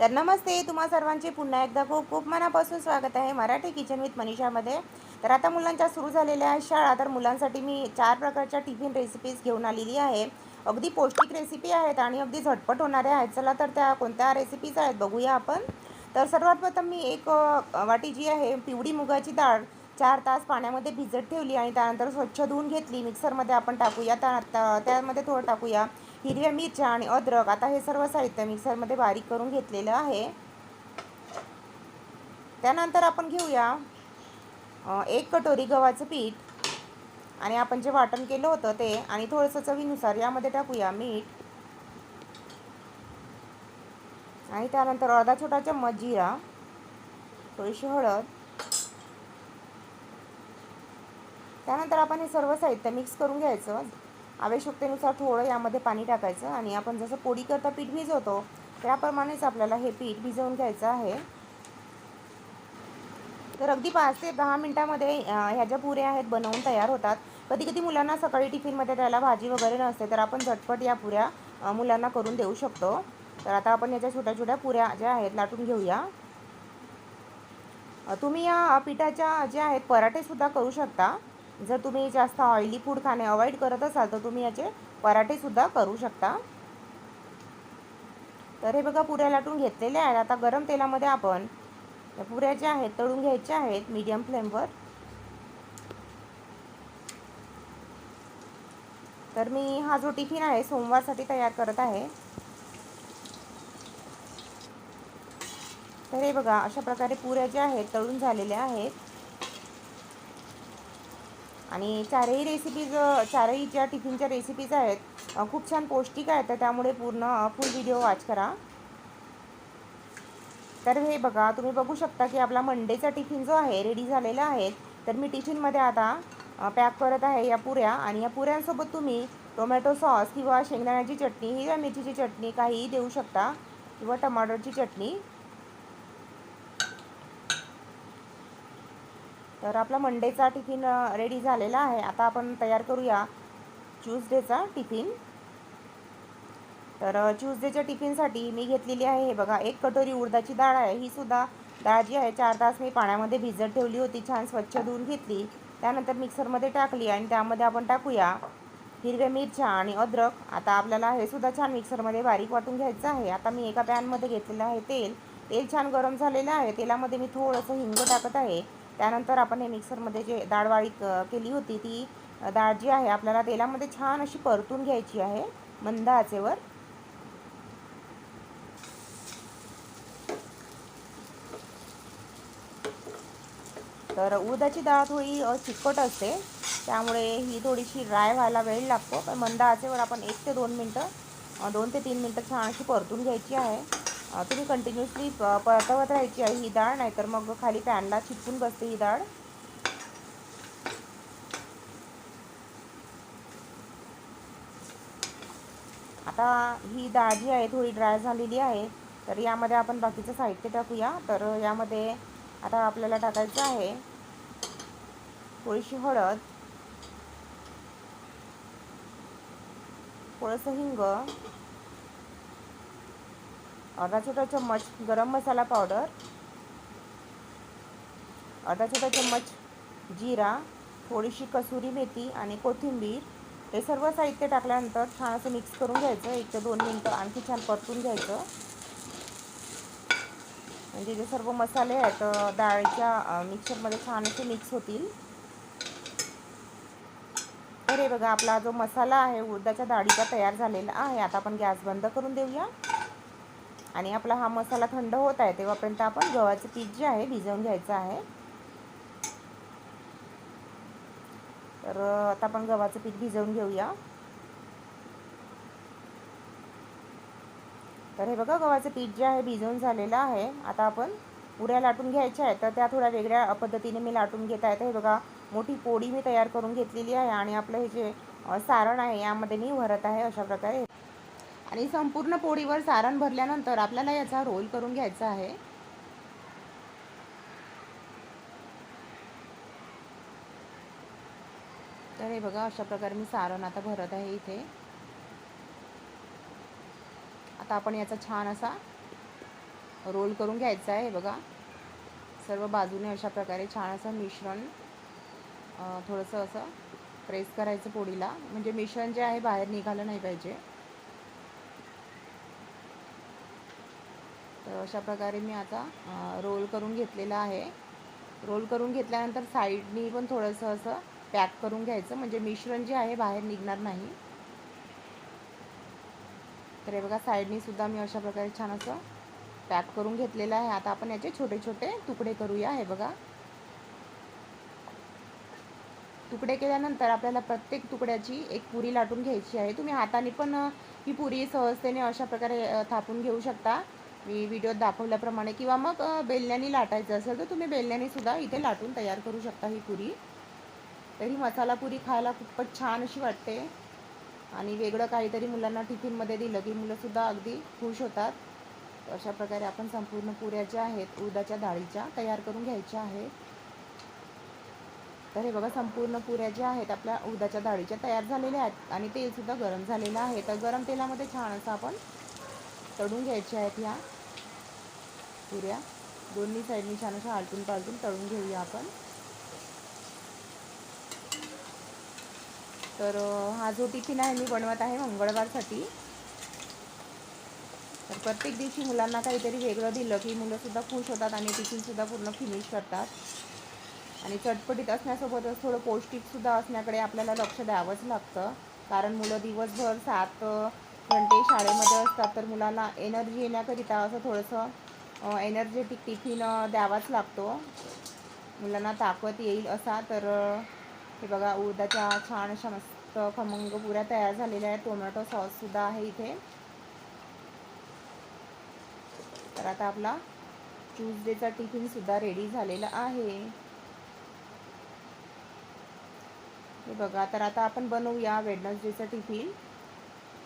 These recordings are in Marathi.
तर नमस्ते तुम्हा सर्वांचे पुन्हा एकदा खूप खूप मनापासून स्वागत आहे मराठी किचन विथ मनीषामध्ये तर आता मुलांच्या सुरू झालेल्या आहेत शाळा तर मुलांसाठी मी चार प्रकारच्या टिफिन रेसिपीज घेऊन आलेली आहे. अगदी पौष्टिक रेसिपी आहेत आणि अगदी झटपट होणाऱ्या आहेत चला तर त्या कोणत्या रेसिपीज आहेत बघूया आपण. तर सर्वात प्रथम मी एक वाटी जी आहे पिवळी मुगाची डाळ चार तास पाण्यामध्ये भिजत ठेवली आणि त्यानंतर स्वच्छ धुवून घेतली. मिक्सरमध्ये आपण टाकूया त्या- त्यामध्ये थोडं टाकूया. हिरव्या मिरच्या आणि अद्रक आता हे सर्व साहित्य मिक्सरमध्ये बारीक करून घेतलेलं आहे. त्यानंतर आपण घेऊया एक कटोरी गव्हाचं पीठ. आणि आपण जे वाटण केलं होतं ते आणि थोडंसं चवीनुसार यामध्ये टाकूया मीठ. आणि त्यानंतर अर्धा छोटा चम्मच जिरा थोडीशी हळद. त्यानंतर आपण हे सर्व साहित्य मिक्स करून घ्यायचं. आवश्यकतेनुसार थोडं यामध्ये पाणी टाकायचं आणि आपण जसं पोळी करता पीठ भिजवतो त्याप्रमाणेच आपल्याला हे पीठ भिजवून घ्यायचं आहे. तर अगदी पाच ते दहा मिनटामध्ये ह्या ज्या पुऱ्या आहेत बनवून तयार होतात. कधी कधी मुलांना सकाळी टिफिनमध्ये त्याला भाजी वगैरे नसते तर आपण झटपट या पुऱ्या मुलांना करून देऊ शकतो. तर आता आपण याच्या छोट्या छोट्या पुऱ्या ज्या आहेत लाटून घेऊया. तुम्ही या पिठाच्या ज्या आहेत पराठेसुद्धा करू शकता. जर तुम्ही जास्त ऑइली फूड खाणे अवॉइड करत असाल तर तुम्ही याचे पराठेसुद्धा करू शकता. तर हे बघा पुऱ्या लाटून घेतलेल्या आहेत. आता गरम तेलामध्ये आपण पुऱ्या ज्या आहेत तळून घ्यायच्या आहेत मीडियम फ्लेमवर तर मी हा जो टिफिन आहे सोमवारसाठी तयार करत आहे. तर हे बघा अशा प्रकारे पुऱ्या ज्या आहेत तळून झालेल्या आहेत. आणि चारही रेसिपीज चारही ज्या टिफिनच्या रेसिपीज आहेत खूप छान पौष्टिक आहेत तर त्यामुळे पूर्ण फुल व्हिडिओ वॉच करा. तर हे बघा तुम्ही बघू शकता की आपला मंडेचा टिफिन जो आहे रेडी झालेला आहे. तर मी टिफिनमध्ये आता पॅक करत आहे या पुऱ्या आणि या पुऱ्यांसोबत तुम्ही टोमॅटो सॉस किंवा शेंगदाण्याची चटणी हिरव्या मिरचीची चटणी काहीही देऊ शकता किंवा टमाटरची चटणी. तर आपला मंडेचा टिफिन रेडी झालेला आहे. आता आपण तयार करूया ट्यूजडेचा टिफिन. तर ट्यूजडेच्या टिफिनसाठी मी घेतलेली आहे हे बघा एक कटोरी उडदाची डाळ आहे. ही सुद्धा डाळ जी आहे चार तास मी पाण्यामध्ये भिजत ठेवली होती छान स्वच्छ धुवून घेतली. त्यानंतर मिक्सरमध्ये टाकली आणि त्यामध्ये आपण टाकूया हिरव्या मिरच्या आणि अद्रक. आता आपल्याला हे सुद्धा छान मिक्सरमध्ये बारीक वाटून घ्यायचं आहे. आता मी एका पॅनमध्ये घेतलेलं आहे तेल. तेल छान गरम झालेलं आहे. तेलामध्ये मी थोडंसं हिंग टाकत आहे. त्यानंतर आपण हे मिक्सरमध्ये जे डाळवाळी केली होती ती डाळ जी आहे आपल्याला तेलामध्ये छान अशी परतून घ्यायची आहे मंद आचेवर. तर उडदाची डाळ थोडी चिकट असते त्यामुळे ही थोडीशी ड्राय व्हायला वेळ लागतो पण मंद आचेवर आपण एक ते दोन मिनटं दोन ते तीन मिनटं छान अशी परतून घ्यायची आहे. तुम्ही कंटिन्युअसली परतवत राहायची आहे ही डाळ नाहीतर मग खाली पॅनला चिटकून बसते ही डाळ आता ही डाळ जी आहे थोडी ड्राय झालेली आहे तर यामध्ये आपण बाकीचं साहित्य टाकूया. तर यामध्ये आता आपल्याला टाकायचं आहे थोडीशी हळद थोडंसं हिंग अर्धा छोटा चम्मच गरम मसाला पावडर. अर्धा छोटा चम्मच जिरा थोडीशी कसुरी मेथी आणि कोथिंबीर. हे सर्व साहित्य टाकल्यानंतर छान असं मिक्स करून घ्यायचं. एक ते दोन मिनटं आणखी छान परतून घ्यायचं. म्हणजे जे सर्व मसाले आहेत डाळीच्या मिक्सरमध्ये छान असे मिक्स होतील. तर हे बघा आपला जो मसाला आहे उडदाच्या डाळीचा तयार झालेला आहे. आता आपण गॅस बंद करून देऊया. आणि आपला हा मसाला थंड होत आहे तेव्हापर्यंत आपण गव्हाचं पीठ जे आहे भिजवून घ्यायचं आहे. तर आता आपण गव्हाचं पीठ भिजवून घेऊया. तर हे बघा गव्हाचं पीठ जे आहे भिजवून झालेलं आहे. आता आपण पुऱ्या लाटून घ्यायच्या आहेत तर त्या थोड्या वेगळ्या पद्धतीने मी लाटून घेत आहे. तर हे बघा मोठी पोळी मी तयार करून घेतलेली आहे आणि आपलं हे जे सारण आहे यामध्ये मी भरत आहे अशा प्रकारे. आणि संपूर्ण पोळीवर सारण भरल्यानंतर आपल्याला याचा रोल करून घ्यायचा आहे. तर हे बघा अशा प्रकारे मी सारण आता भरत आहे इथे. आता आपण याचा छान असा रोल करून घ्यायचा आहे हे बघा. सर्व बाजूने अशा प्रकारे छान असं मिश्रण थोडंसं असं प्रेस करायचं पोळीला. म्हणजे मिश्रण जे आहे बाहेर निघालं नाही पाहिजे. तर अशा प्रकारे मी आता रोल करून घेतलेला आहे. रोल करून घेतल्यानंतर साईडनी पण थोडंसं असं पॅक करून घ्यायचं. म्हणजे मिश्रण जे आहे बाहेर निघणार नाही. तर हे बघा साईडनीसुद्धा मी अशा प्रकारे छान असं पॅक करून घेतलेलं आहे. आता आपण याचे छोटे छोटे तुकडे करूया. हे बघा. तुकडे केल्यानंतर आपल्याला प्रत्येक तुकड्याची एक पुरी लाटून घ्यायची आहे. तुम्ही हाताने पण ही पुरी सहजतेने अशा प्रकारे थापून घेऊ शकता. मी व्हिडिओत दाखवल्याप्रमाणे किंवा मग बेलण्याने लाटायचं असेल तर तुम्ही बेलण्याने सुद्धा इथे लाटून तयार करू शकता ही पुरी. तर ही मसाला पुरी खायला खूपच छान अशी वाटते. आणि वेगळं काहीतरी मुलांना टिफिनमध्ये दिलं की मुलंसुद्धा अगदी खुश होतात. अशा प्रकारे आपण संपूर्ण पुऱ्या ज्या आहेत उदाच्या डाळीच्या तयार करून घ्यायच्या आहेत. तर हे बघा संपूर्ण पुऱ्या ज्या आहेत आपल्या उदाच्या डाळीच्या तयार झालेल्या आहेत. आणि तेलसुद्धा गरम झालेलं आहे. तर गरम तेलामध्ये छान असं आपण तळून घ्यायच्या आहेत ह्या. पुऱ्या. दोन्ही साईडनी छान अशा आलटून पालटून तळून घेऊया आपण. तर हा जो टिफिन आहे मी बनवत आहे मंगळवारसाठी. तर प्रत्येक दिवशी मुलांना काहीतरी वेगळं दिलं की मुलंसुद्धा खुश होतात आणि टिफिनसुद्धा पूर्ण फिनिश करतात. आणि चटपटीत असण्यासोबतच थोडं पौष्टिकसुद्धा असण्याकडे आपल्याला लक्ष द्यावंच लागतं. कारण मुलं दिवसभर सात पण ते शाळेमध्ये असतात तर मुलांना एनर्जी येण्याकरिता असं थोडंसं एनर्जेटिक टिफिन द्यावाच लागतो. मुलांना ताकद येईल असा तर हे बघा उडदाच्या छान अशा मस्त खमंग पुऱ्या तयार झालेल्या आहेत. टोमॅटो सॉससुद्धा आहे इथे. तर आता आपला ट्यूजडेचा टिफिनसुद्धा रेडी झालेला आहे. हे बघा तर आता आपण बनवूया वेडनसडेचं टिफिन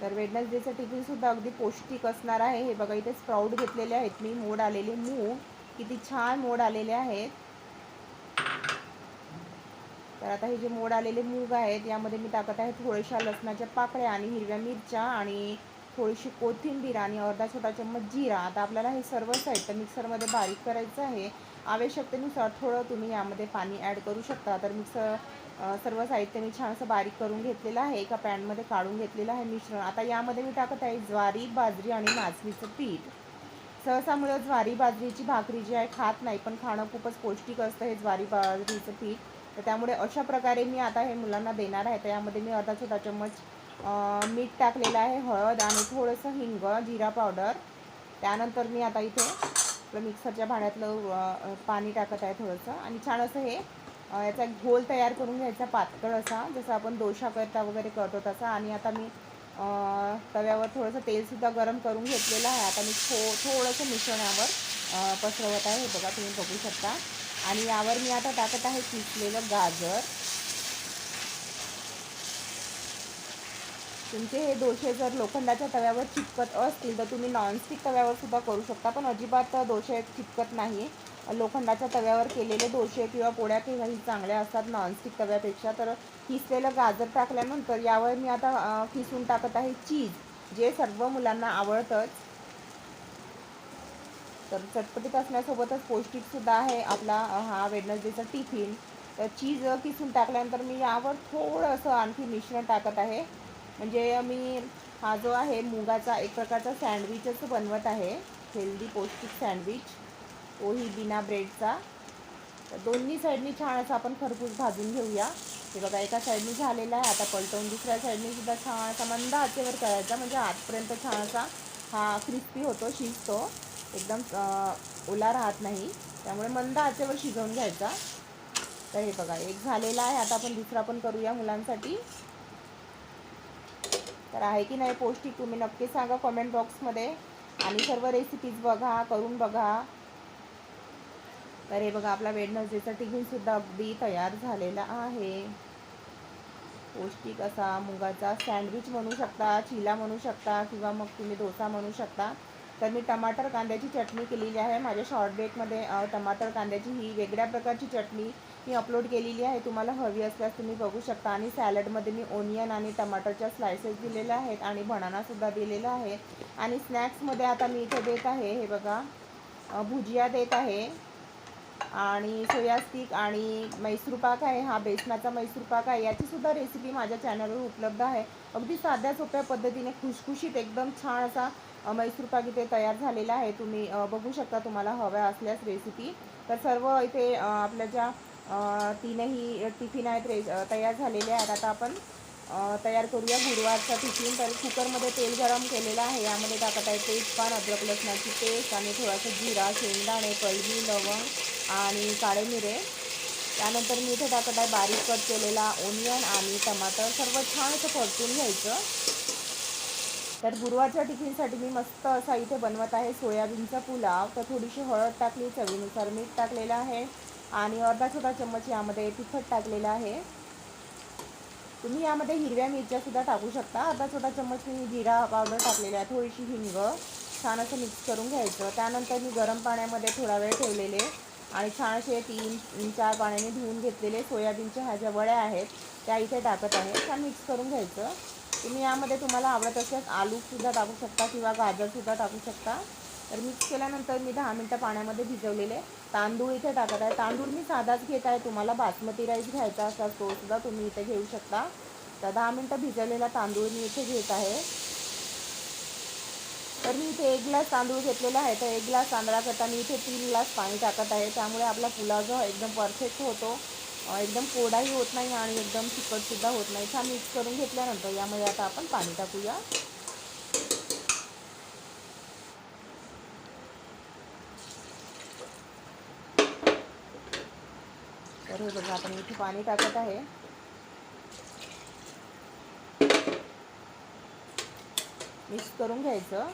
तर वेडनसडेचं टिफिनसुद्धा अगदी पौष्टिक असणार आहे. हे बघा इथे स्प्राऊट घेतलेले आहेत मी. मोड आलेले मूग. किती छान मोड आलेले आहेत. तर आता हे जे मोड आलेले मूग आहेत यामध्ये मी टाकत आहे थोड्याशा लसणाच्या पाकळ्या आणि हिरव्या मिरच्या आणि थोडीशी कोथिंबीर आणि अर्धा छोटा चम्मच जिरा. आता आपल्याला हे सर्व साहित्य मिक्सरमध्ये बारीक करायचं आहे. आवश्यकतेनुसार थोडं तुम्ही यामध्ये पाणी ॲड करू शकता. तर मिक्सर सर्व साहित्य मी छान असं बारीक करून घेतलेलं आहे. एका पॅनमध्ये काढून घेतलेलं आहे मिश्रण. आता यामध्ये मी टाकत आहे ज्वारी बाजरी आणि नाचणीचं पीठ. सहसा मुलं ज्वारी बाजरीची भाकरी जी आहे खात नाही पण खाणं खूपच पौष्टिक असतं हे ज्वारी बाजरीचं पीठ. तर त्यामुळे अशा प्रकारे मी आता हे मुलांना देणार आहे. तर यामध्ये मी अर्धा छोटा चम्मच मीठ टाकलेलं आहे हळद आणि थोडंसं हिंग जिरा पावडर. त्यानंतर मी आता इथे मिक्सरच्या भांड्यातलं पाणी टाकत आहे थोडंसं. आणि छान असं हे याचा एक घोल तयार करून घ्यायचा पातळ असा जसं आपण दोशा करता वगैरे करतो तसा. आणि आता मी तव्यावर थोडंसं तेलसुद्धा गरम करून घेतलेलं आहे. आता मी थो थोडंसं मिश्रणावर पसरवत आहे. हे बघा तुम्ही बघू शकता. आणि यावर मी आता टाकत आहे किसलेलं गाजर. तुमचे हे दोशे जर लोखंडाच्या तव्यावर चिकत असतील तर तुम्ही नॉनस्टिक तव्यावर सुद्धा करू शकता. पण अजिबात दोशे चिकत नाही लोखंडाच्या तव्यावर केलेले डोसे किंवा पोळ्या काही चांगल्या असतात नॉनस्टिक तव्यापेक्षा तर किसलेलं गाजर टाकल्यानंतर यावर मी आता किसून टाकत आहे चीज जे सर्व मुलांना आवडतंच. तर चटपटीत असण्यासोबतच पौष्टिकसुद्धा आहे आपला हा वेडनसडेचा टिफिन तर चीज किसून टाकल्यानंतर मी यावर थोडंसं आणखी मिश्रण टाकत आहे. म्हणजे मी हा जो आहे मुगाचा एक प्रकारचा सँडविचच बनवत आहे. हेल्दी पौष्टिक सँडविच ओही बिना ब्रेडचा. तर दोन्ही साईडनी छान असा आपण खरपूस भाजून घेऊया. हे बघा एका साईडनी झालेला आहे आता पलटवून दुसऱ्या साईडनी सुद्धा छान असा मंद आचेवर करायचा म्हणजे आतपर्यंत छान असा हा क्रिस्पी होतो शिजतो. एकदम ओला राहत नाही. त्यामुळे मंद आचेवर शिजवून घ्यायचा. तर हे बघा एक झालेला आहे आता आपण दुसरा पण करूया मुलांसाठी. तर आहे की नाही पौष्टिक तुम्ही नक्की सांगा कमेंट बॉक्समध्ये आणि सर्व रेसिपीज बघा करून बघा. तर हे बघा आपला वेडनसडेचा टिफिनसुद्धा अगदी तयार झालेला आहे. पौष्टिक असा मुगाचा सँडविच म्हणू शकता चिला म्हणू शकता किंवा मग तुम्ही डोसा म्हणू शकता. तर मी टमाटर कांद्याची चटणी केलेली आहे. माझ्या शॉर्ट ब्रेकमध्ये टमाटर कांद्याची ही वेगळ्या प्रकारची चटणी मी अपलोड केलेली आहे. तुम्हाला हवी असल्यास तुम्ही बघू शकता. आणि सॅलडमध्ये मी ओनियन आणि टमाटरच्या स्लायसेस दिलेल्या आहेत आणि बनानासुद्धा दिलेला आहे. आणि स्नॅक्समध्ये आता मी इथे देत आहे हे बघा भुजिया देत आहे. आणि सोया स्टिक आणि मैसूर पाक आहे हा बेसनाचा मैसूर पाक आहे. याचीसुद्धा रेसिपी माझ्या चॅनलवर उपलब्ध आहे. अगदी साध्या सोप्या पद्धतीने खुशखुशीत एकदम छान असा मैसूरपाक मैसूर पाक इथे तयार झालेला आहे. तुम्ही बघू शकता तुम्हाला हव्या असल्यास रेसिपी तर सर्व इथे आपल्या ज्या तीनही टिफिन आहेत रे तयार झालेले आहेत. आता आपण तयार करूया. गुरुवारचा टिफिन तर कुकरमध्ये तेल गरम केलेलं आहे. यामध्ये टाकत आहे तेजपान अद्रक लसणाची पेस्ट आणि थोडासा जिरा शेंगदाणे कलमी लवंग आणि काळे मिरे. त्यानंतर मी इथे टाकत आहे. बारीक कट केलेला ओनियन आणि टमाटर. सर्व छान असं परतून घ्यायचं. तर गुरुवारच्या टिफिनसाठी मी मस्त असा इथे बनवत आहे सोयाबीनचा पुलाव. तर थोडीशी हळद टाकली चवीनुसार मीठ टाकलेलं आहे. आणि अर्धा छोटा चम्मच यामध्ये तिखट टाकलेलं आहे. तुम्ही यामध्ये हिरव्या मिरच्यासुद्धा टाकू शकता. आता छोटा चम्मच मी जिरा पावडर टाकलेला आहे. थोडीशी हिंग छान असं मिक्स करून घ्यायचं. त्यानंतर मी गरम पाण्यामध्ये थोडा वेळ ठेवलेले आणि छान असे तीन चार पाण्याने धुवून घेतलेले सोयाबीनच्या ह्या ज्या वड्या आहेत त्या इथे टाकत आहे. छान मिक्स करून घ्यायचं. तुम्ही यामध्ये तुम्हाला आवडत असल्यास आलूसुद्धा टाकू शकता किंवा गाजरसुद्धा टाकू शकता. तर मिक्स केल्यानंतर मी दहा मिनटं पाण्यामध्ये भिजवलेले तांदूळ इथे टाकत आहे. तांदूळ मी साधाच घेत आहे. तुम्हाला बासमती राईस घ्यायचा असा तो सुद्धा तुम्ही इथे घेऊ शकता. तर दहा मिनटं भिजवलेला तांदूळ मी इथे घेत आहे. तर मी इथे एक ग्लास तांदूळ घेतलेला आहे. तर एक ग्लास तांदळाकरता मी इथे तीन ग्लास पाणी टाकत आहे. त्यामुळे आपला पुलाव जो एकदम परफेक्ट होतो. एकदम कोडाही होत नाही आणि एकदम तिखटसुद्धा होत नाही. छान मिक्स करून घेतल्यानंतर यामध्ये आता आपण पाणी टाकूया. तर हे बघा आपण इथे पाणी टाकत आहे. मिक्स करून घ्यायचं.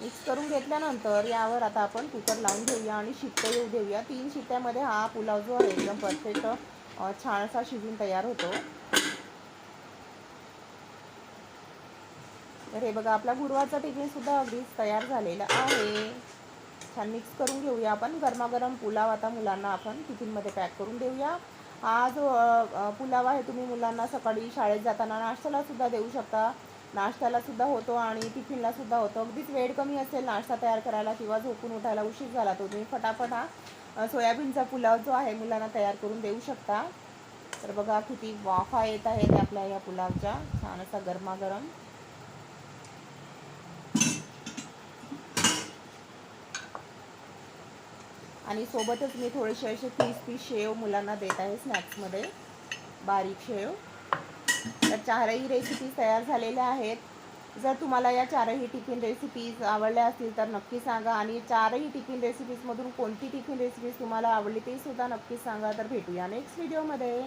मिक्स करून घेतल्यानंतर यावर आता आपण कुकर लावून घेऊया आणि शिट्ट्या येऊ देऊया. तीन शिट्ट्यामध्ये हा पुलाव जो आहे एकदम परफेक्ट छान असा शिजून तयार होतो. तर हे बघा आपला गुरुवारचा टिफिनसुद्धा अगदीच तयार झालेला आहे. छान मिक्स करून घेऊया आपण. गरमागरम पुलाव आता मुलांना आपण टिफिनमध्ये पॅक करून देऊया. हा जो पुलाव आहे तुम्ही मुलांना सकाळी शाळेत जाताना नाश्त्यालासुद्धा देऊ शकता. नाश्त्यालासुद्धा होतो आणि टिफिनलासुद्धा होतो. अगदीच वेळ कमी असेल नाश्ता तयार करायला किंवा झोपून उठायला उशीर झाला तो तुम्ही फटाफट हा सोयाबीनचा पुलाव जो आहे मुलांना तयार करून देऊ शकता. तर बघा किती वाफा येत आहेत आपल्या या पुलावच्या. छान असा गरमागरम. आणि सोबतच मी थोडेसे असे तीस तीस शेव मुलांना देत आहे स्नॅक्समध्ये. बारीक शेव. तर चारही रेसिपीज तयार झालेल्या आहेत. जर तुम्हाला या चारही टिफिन रेसिपीज आवडल्या असतील तर नक्की सांगा आणि चारही टिफिन रेसिपीजमधून कोणती टिफिन रेसिपीज तुम्हाला आवडली ते सुद्धा नक्की सांगा. तर भेटूया नेक्स्ट व्हिडिओमध्ये